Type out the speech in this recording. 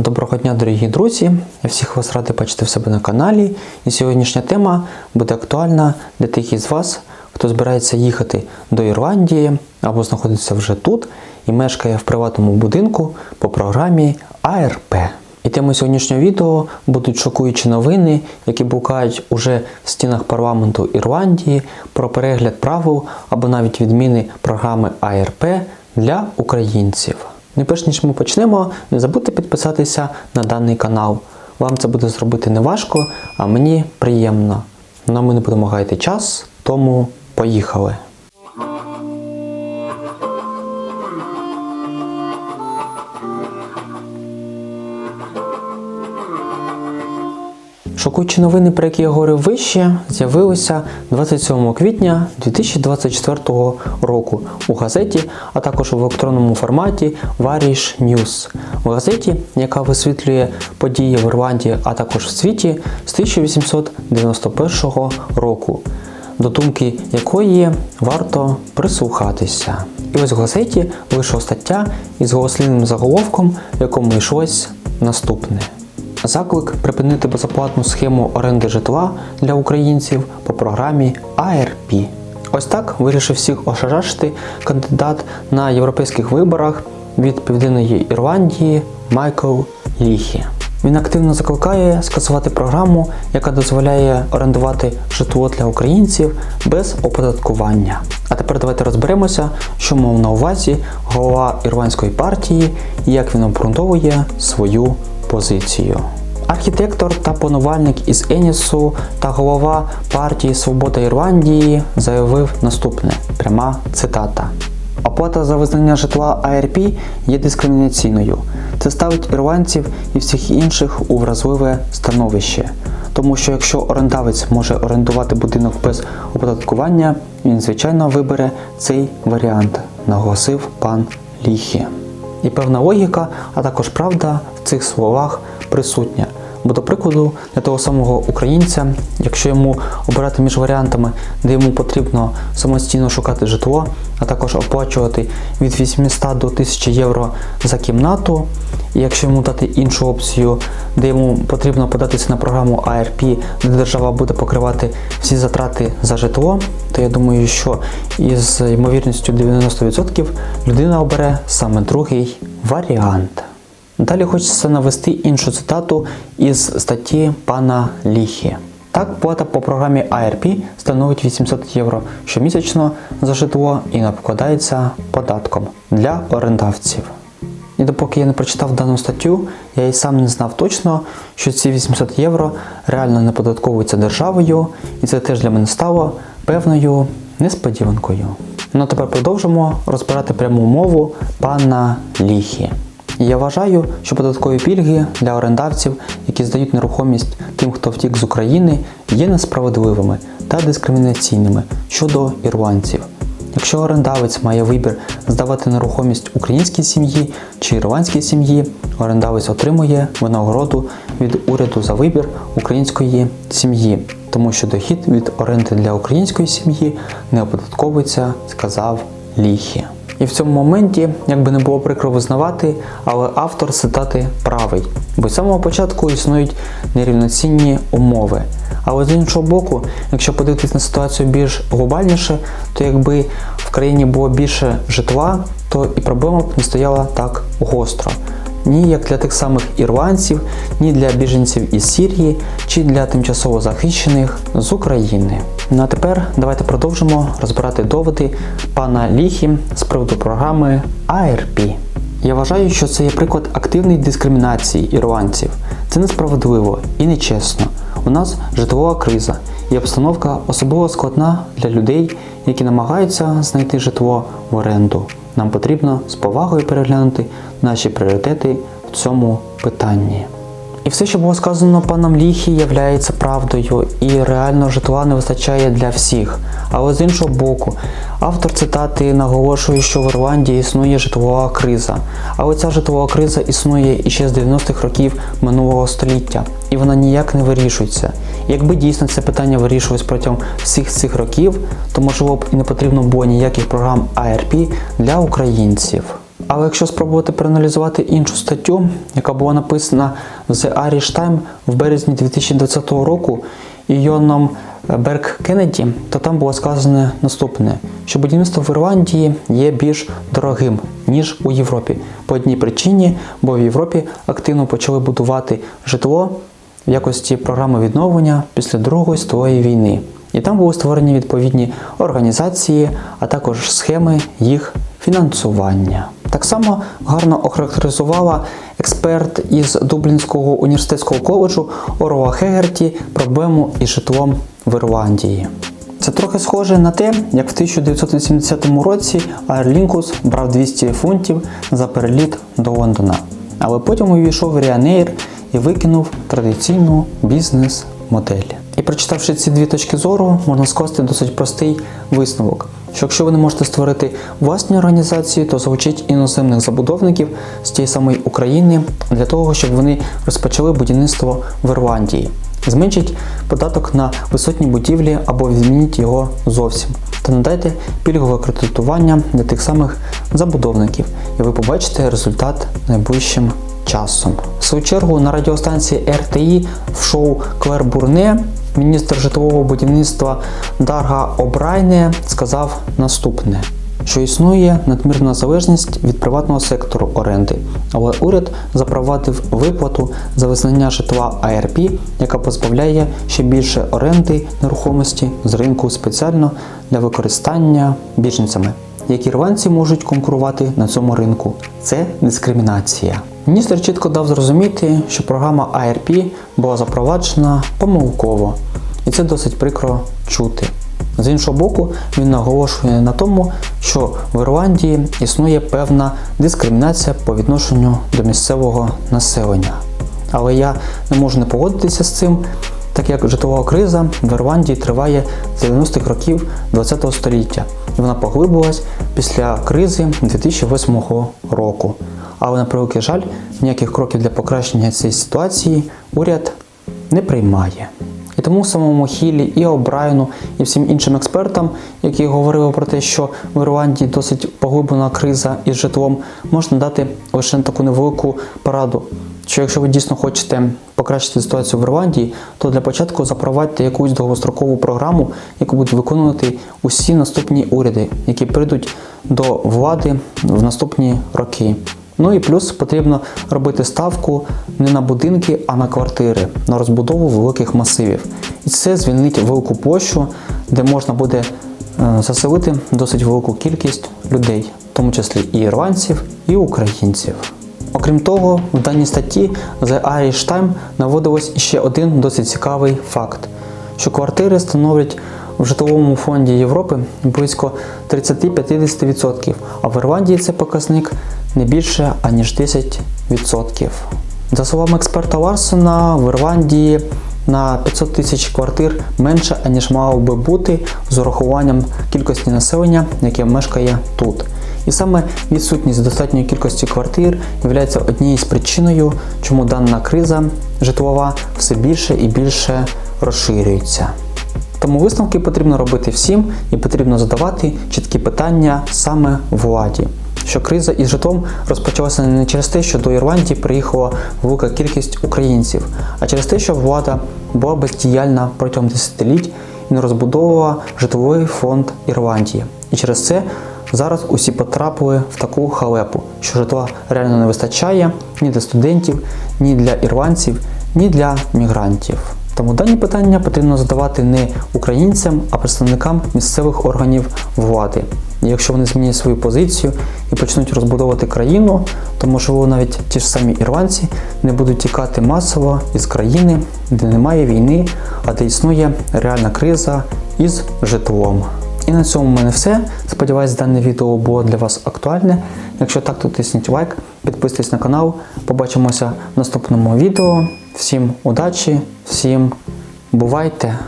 Доброго дня, дорогі друзі! Я всіх вас радий бачити в себе на каналі. І сьогоднішня тема буде актуальна для тих із вас, хто збирається їхати до Ірландії або знаходиться вже тут і мешкає в приватному будинку по програмі АРП. І темою сьогоднішнього відео будуть шокуючі новини, які букають уже в стінах парламенту Ірландії про перегляд правил або навіть відміни програми АРП для українців. Ну і перш ніж ми почнемо, не забудьте підписатися на даний канал. Вам це буде зробити не важко, а мені приємно. Нам ми не будемо гаяти час, тому поїхали. Шокуючі новини, про які я говорив вище, з'явилися 27 квітня 2024 року у газеті, а також в електронному форматі Varish News. В газеті, яка висвітлює події в Ірландії, а також в світі з 1891 року, до думки якої варто прислухатися. І ось в газеті вийшла стаття із голослівним заголовком, в якому йшлось наступне. Заклик припинити безоплатну схему оренди житла для українців по програмі АРП. Ось так вирішив всіх ошарашити кандидат на європейських виборах від Південної Ірландії Майкл Ліхі. Він активно закликає скасувати програму, яка дозволяє орендувати житло для українців без оподаткування. А тепер давайте розберемося, що мав на увазі голова ірландської партії і як він обґрунтовує свою позицію. Архітектор та панувальник із Енісу та голова партії Свобода Ірландії заявив наступне: пряма цитата. Оплата за визнання житла АРП є дискримінаційною. Це ставить ірландців і всіх інших у вразливе становище. Тому що якщо орендавець може орендувати будинок без оподаткування, він звичайно вибере цей варіант, наголосив пан Ліхі. І певна логіка, а також правда цих словах присутня. Бо, до прикладу, для того самого українця, якщо йому обирати між варіантами, де йому потрібно самостійно шукати житло, а також оплачувати від 800 до 1000 євро за кімнату, і якщо йому дати іншу опцію, де йому потрібно податися на програму АРП, де держава буде покривати всі затрати за житло, то я думаю, що із ймовірністю 90% людина обере саме другий варіант. Далі хочеться навести іншу цитату із статті пана Ліхі. Так, плата по програмі АРП становить 800 євро щомісячно за житло і не обкладається податком для орендавців. І допоки я не прочитав дану статтю, я і сам не знав точно, що ці 800 євро реально не податковуються державою, і це теж для мене стало певною несподіванкою. Ну а тепер продовжимо розбирати пряму мову пана Ліхі. І я вважаю, що податкові пільги для орендавців, які здають нерухомість тим, хто втік з України, є несправедливими та дискримінаційними щодо ірландців. Якщо орендавець має вибір здавати нерухомість українській сім'ї чи ірландській сім'ї, орендавець отримує винагороду від уряду за вибір української сім'ї, тому що дохід від оренди для української сім'ї не оподатковується, сказав Ліхі. І в цьому моменті, як би не було прикро визнавати, але автор цитати правий, бо з самого початку існують нерівноцінні умови. Але з іншого боку, якщо подивитись на ситуацію більш глобальніше, то якби в країні було більше житла, то і проблема б не стояла так гостро. Ні як для тих самих ірландців, ні для біженців із Сірії, чи для тимчасово захищених з України. Ну а тепер давайте продовжимо розбирати доводи пана Ліхі з приводу програми АРП. Я вважаю, що це є приклад активної дискримінації ірландців. Це несправедливо і нечесно. У нас житлова криза і обстановка особливо складна для людей, які намагаються знайти житло в оренду. Нам потрібно з повагою переглянути наші пріоритети в цьому питанні. І все, що було сказано паном Ліхі, являється правдою, і реально житла не вистачає для всіх. Але з іншого боку, автор цитати наголошує, що в Ірландії існує житлова криза. Але ця житлова криза існує іще з 90-х років минулого століття, і вона ніяк не вирішується. Якби дійсно це питання вирішувалось протягом всіх цих років, то можливо б і не потрібно було ніяких програм АРП для українців. Але якщо спробувати проаналізувати іншу статтю, яка була написана в The Irish Times в березні 2020 року Іоном Берг Кеннеді, то там було сказано наступне: що будівництво в Ірландії є більш дорогим ніж у Європі. По одній причині, бо в Європі активно почали будувати житло в якості програми відновлення після Другої світової війни. І там були створені відповідні організації, а також схеми їх фінансування. Так само гарно охарактеризувала експерт із Дублінського університетського коледжу Орла Хегерті проблему із житлом в Ірландії. Це трохи схоже на те, як в 1980 році Lingus брав 200 фунтів за переліт до Лондона. Але потім увійшов Ryanair і викинув традиційну бізнес-модель. І прочитавши ці дві точки зору, можна скласти досить простий висновок. Що якщо ви не можете створити власні організації, то залучіть іноземних забудовників з тієї самої України для того, щоб вони розпочали будівництво в Ірландії. Зменшіть податок на висотні будівлі або змініть його зовсім. Та надайте пільгове кредитування для тих самих забудовників, і ви побачите результат найближчим часом. В свою чергу на радіостанції RTI в шоу Клер Бурне міністр житлового будівництва Дарга Обрайне сказав наступне. Що існує надмірна залежність від приватного сектору оренди, але уряд запровадив виплату за визнання житла АРП, яка позбавляє ще більше оренди нерухомості з ринку спеціально для використання біженцями, які ірландці можуть конкурувати на цьому ринку. Це дискримінація. Міністр чітко дав зрозуміти, що програма АРП була запроваджена помилково, і це досить прикро чути. З іншого боку, він наголошує на тому, що в Ірландії існує певна дискримінація по відношенню до місцевого населення. Але я не можу не погодитися з цим, так як житлова криза в Ірландії триває з 90-х років ХХ століття, і вона поглибилась після кризи 2008 року. Але на превеликий жаль, ніяких кроків для покращення цієї ситуації уряд не приймає. І тому самому Хілі і Обрайну, і всім іншим експертам, які говорили про те, що в Ірландії досить поглиблена криза із житлом, можна дати лише таку невелику пораду. Що якщо ви дійсно хочете покращити ситуацію в Ірландії, то для початку запровадьте якусь довгострокову програму, яку будуть виконувати усі наступні уряди, які прийдуть до влади в наступні роки. Ну і плюс потрібно робити ставку не на будинки, а на квартири, на розбудову великих масивів. І це звільнить велику площу, де можна буде е, заселити досить велику кількість людей, в тому числі і ірландців, і українців. Окрім того, в даній статті The Irish Times наводилось ще один досить цікавий факт, що квартири становлять в житловому фонді Європи близько 30-50%, а в Ірландії цей показник не більше аніж 10%. За словами експерта Ларсона, в Ірландії на 500 тисяч квартир менше, аніж мало би бути з урахуванням кількості населення, яке мешкає тут. І саме відсутність достатньої кількості квартир є однією з причиною, чому дана криза житлова все більше і більше розширюється. Тому висновки потрібно робити всім і потрібно задавати чіткі питання саме владі. Що криза із житлом розпочалася не через те, що до Ірландії приїхала велика кількість українців, а через те, що влада була бездіяльна протягом десятиліть і не розбудовувала житловий фонд Ірландії. І через це зараз усі потрапили в таку халепу, що житла реально не вистачає ні для студентів, ні для ірландців, ні для мігрантів. Тому дані питання потрібно задавати не українцям, а представникам місцевих органів влади. І якщо вони змінять свою позицію і почнуть розбудовувати країну, то можливо навіть ті ж самі ірландці не будуть тікати масово із країни, де немає війни, а де існує реальна криза із житлом. І на цьому в мене все. Сподіваюсь, дане відео було для вас актуальне. Якщо так, то тисніть лайк, підписуйтесь на канал. Побачимося в наступному відео. Всім удачі, всім бувайте!